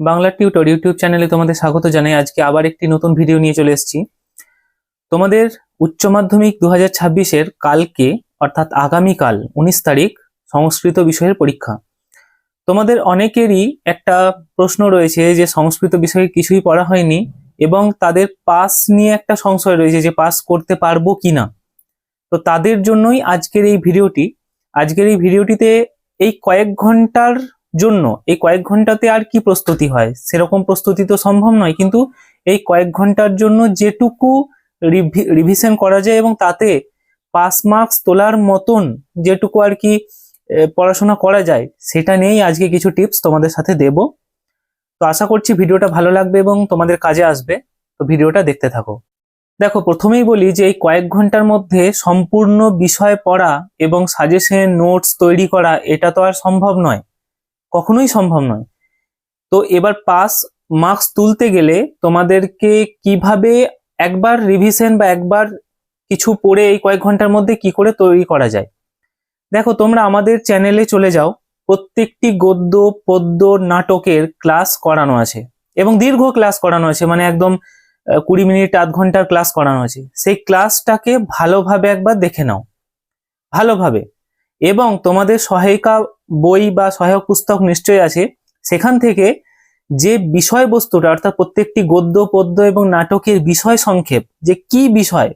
Bangla tutor YouTube চ্যানেলে তোমাদের স্বাগত জানাই। আজকে আবার একটি নতুন ভিডিও নিয়ে চলে এসেছি। তোমাদের উচ্চ মাধ্যমিক দু হাজার ছাব্বিশের কালকে, অর্থাৎ আগামীকাল, উনিশ তারিখ, সংস্কৃত বিষয়ের পরীক্ষা। তোমাদের অনেকেরই একটা প্রশ্ন রয়েছে যে সংস্কৃত বিষয়ে কিছুই পড়া হয়নি এবং তাদের পাস নিয়ে একটা সংশয় রয়েছে যে পাস করতে পারব কিনা। তো তাদের জন্যই আজকের এই ভিডিওটি। আজকের এই ভিডিওটিতে এই কয়েক ঘণ্টার জন্য এই কয়েক ঘন্টাতে আর কি প্রস্তুতি হয়? সেরকম প্রস্তুতি তো সম্ভব নয়, কিন্তু এই কয়েক ঘণ্টার জন্য যেটুকু রিভিশন করা যায় এবং তাতে পাস মার্কস তোলার মতন যেটুকু আর কি পড়াশোনা করা যায়, সেটা নিয়েই আজকে কিছু টিপস তোমাদের সাথে দেব। তো আশা করছি ভিডিওটা ভালো লাগবে এবং তোমাদের কাজে আসবে। তো ভিডিওটা দেখতে থাকো। দেখো, প্রথমেই বলি যে এই কয়েক ঘণ্টার মধ্যে সম্পূর্ণ বিষয় পড়া এবং সাজেশন নোটস তৈরি করা, এটা তো আর সম্ভব নয়। কখনোই সম্ভব নয়। তো এবার পাস মার্কস তুলতে গেলে তোমাদেরকে কীভাবে একবার রিভিশন বা একবার কিছু পড়ে এই কয়েক ঘণ্টার মধ্যে কি করে তৈরি করা যায়? দেখো, তোমরা আমাদের চ্যানেলে চলে যাও। প্রত্যেকটি গদ্য, পদ্য, নাটকের ক্লাস করানো আছে এবং দীর্ঘ ক্লাস করানো আছে মানে একদম কুড়ি মিনিট, আধ ঘণ্টার ক্লাস করানো আছে। সেই ক্লাসটাকে ভালোভাবে একবার দেখে নাও। ভালোভাবে। এবং তোমাদের সহায়িকা বই বা সহায়ক পুস্তক নিশ্চয়ই আছে। সেখান থেকে যে বিষয়বস্তুটা, অর্থাৎ প্রত্যেকটি গদ্য, পদ্য এবং নাটকের বিষয় সংক্ষেপ, যে কি বিষয়,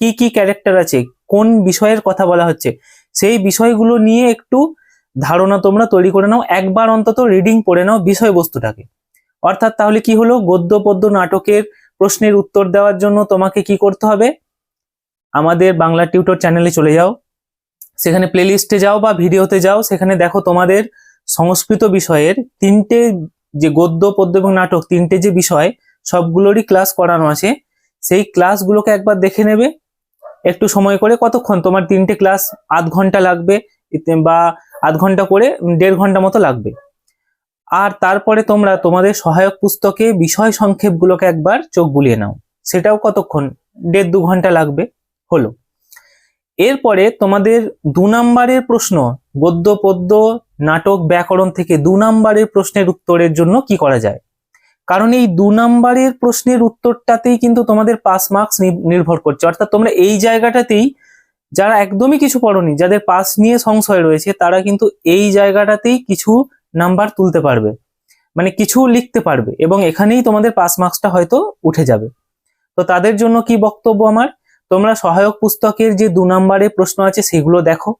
কি কি ক্যারেক্টার আছে, কোন বিষয়ের কথা বলা হচ্ছে, সেই বিষয়গুলো নিয়ে একটু ধারণা তোমরা তৈরি করে নাও। একবার অন্তত রিডিং পড়ে নাও বিষয়বস্তুটাকে। অর্থাৎ তাহলে কি হলো? গদ্য, পদ্য, নাটকের প্রশ্নের উত্তর দেওয়ার জন্য তোমাকে কি করতে হবে? আমাদের বাংলা টিউটর চ্যানেলে চলে যাও। সেখানে প্লেলিস্টে যাও বা ভিডিওতে যাও, সেখানে দেখো তোমাদের সংস্কৃত বিষয়ের তিনটে যে গদ্য, পদ্য এবং নাটক, তিনটে যে বিষয়, সবগুলোরই ক্লাস করানো আছে। সেই ক্লাসগুলোকে একবার দেখে নেবে। একটু সময় করে কতক্ষণ? তোমার তিনটে ক্লাস আধ ঘণ্টা লাগবে বা আধ ঘণ্টা করে দেড় ঘণ্টা মতো লাগবে। আর তারপরে তোমরা তোমাদের সহায়ক পুস্তকে বিষয় সংক্ষেপগুলোকে একবার চোখ বুলিয়ে নাও। সেটাও কতক্ষণ? দেড় দু ঘণ্টা লাগবে, হলো। এরপরে তোমাদের দু নাম্বারের প্রশ্ন, গদ্য, পদ্য, নাটক, ব্যাকরণ থেকে দু নাম্বারের প্রশ্নের উত্তরের জন্য কি করা যায়? কারণ এই দু নাম্বারের প্রশ্নের উত্তরটাতেই কিন্তু তোমাদের পাস মার্কস নির্ভর করছে। অর্থাৎ তোমরা এই জায়গাটাতেই যারা একদমই কিছু পড়নি, যাদের পাস নিয়ে সংশয় রয়েছে, তারা কিন্তু এই জায়গাটাতেই কিছু নাম্বার তুলতে পারবে। মানে কিছু লিখতে পারবে এবং এখানেই তোমাদের পাস মার্কসটা হয়তো উঠে যাবে। তো তাদের জন্য কি বক্তব্য আমার? তোমরা সহায়ক পুস্তকের যে দু নম্বরে প্রশ্ন আছে সেগুলো দেখো।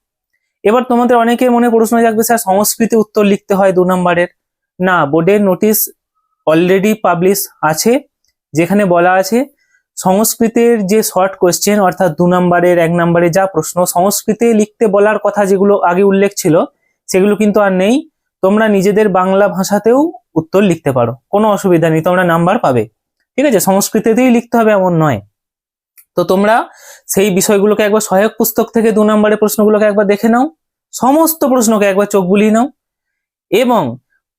এবার তোমাদের অনেকের মনে প্রশ্ন জাগবে, স্যার, সংস্কৃতে উত্তর লিখতে হয় দু নম্বরের? না, বোর্ডের নোটিশ অলরেডি পাবলিশ আছে, যেখানে বলা আছে, সংস্কৃতের যে শর্ট কোয়েশ্চেন অর্থাৎ দু নম্বরের, এক নম্বরে যা প্রশ্ন, সংস্কৃতে লিখতে বলার কথা যেগুলো আগে উল্লেখ ছিল, সেগুলো কিন্তু আর নেই। তোমরা নিজেদের বাংলা ভাষাতেও উত্তর লিখতে পারো। কোনো অসুবিধা নেই, তোমরা নাম্বার পাবে। ঠিক আছে, সংস্কৃতেতেই লিখতে হবে, এমন নয়। তো তোমরা সেই বিষয়গুলোকে একবার সহায়ক পুস্তক থেকে দু নম্বরের প্রশ্নগুলোকে একবার দেখে নাও, সমস্ত প্রশ্নকে একবার চোখ বুলিয়ে নাও এবং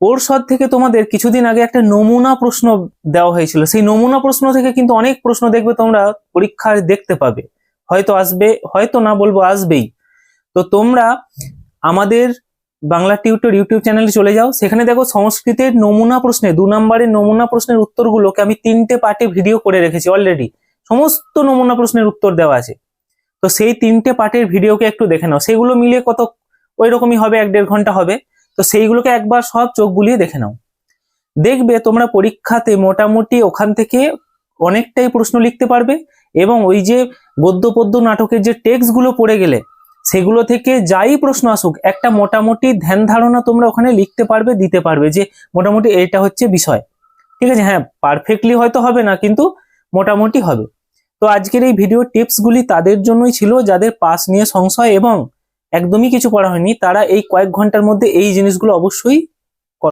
পরিষদ থেকে তোমাদের কিছুদিন আগে একটা নমুনা প্রশ্ন দেওয়া হয়েছিল। সেই নমুনা প্রশ্ন থেকে কিন্তু অনেক প্রশ্ন দেখবে তোমরা, পরীক্ষায় দেখতে পাবে। হয়তো আসবে, হয়তো না বলব, আসবেই। তো তোমরা আমাদের বাংলা টিউটর ইউটিউব চ্যানেলে চলে যাও। সেখানে দেখো সংস্কৃতের নমুনা প্রশ্নে, দু নম্বরের নমুনা প্রশ্নের উত্তরগুলোকে আমি তিনটে পার্টে ভিডিও করে রেখেছি অলরেডি। সমস্ত নমুনা প্রশ্নের উত্তর দেওয়া আছে। তো সেই তিনটে পার্টের ভিডিওকে একটু দেখে নাও। সেগুলো মিলিয়ে কত ওই রকমই হবে, এক দেড় ঘণ্টা হবে। তো সেইগুলোকে একবার সব চোখ বুলিয়ে দেখে নাও। দেখবে তোমরা পরীক্ষাতে মোটামুটি ওখান থেকে অনেকটাই প্রশ্ন লিখতে পারবে এবং ওই যে গদ্য পদ্য নাটকের যে টেক্সটগুলো পড়ে গেলে, সেগুলো থেকে যাই প্রশ্ন আসুক, একটা মোটামুটি ধ্যান ধারণা তোমরা ওখানে লিখতে পারবে, দিতে পারবে যে মোটামুটি এটা হচ্ছে বিষয়। ঠিক আছে? হ্যাঁ পারফেক্টলি হয়তো হবে না, কিন্তু মোটামুটি হবে। তো আজকের এই ভিডিও টিপসগুলি তাদের জন্যই ছিল যাদের পাস নিয়ে সংশয় এবং একদমই কিছু পড়া হয়নি, তারা এই কয়েক ঘণ্টার মধ্যে এই জিনিসগুলো অবশ্যই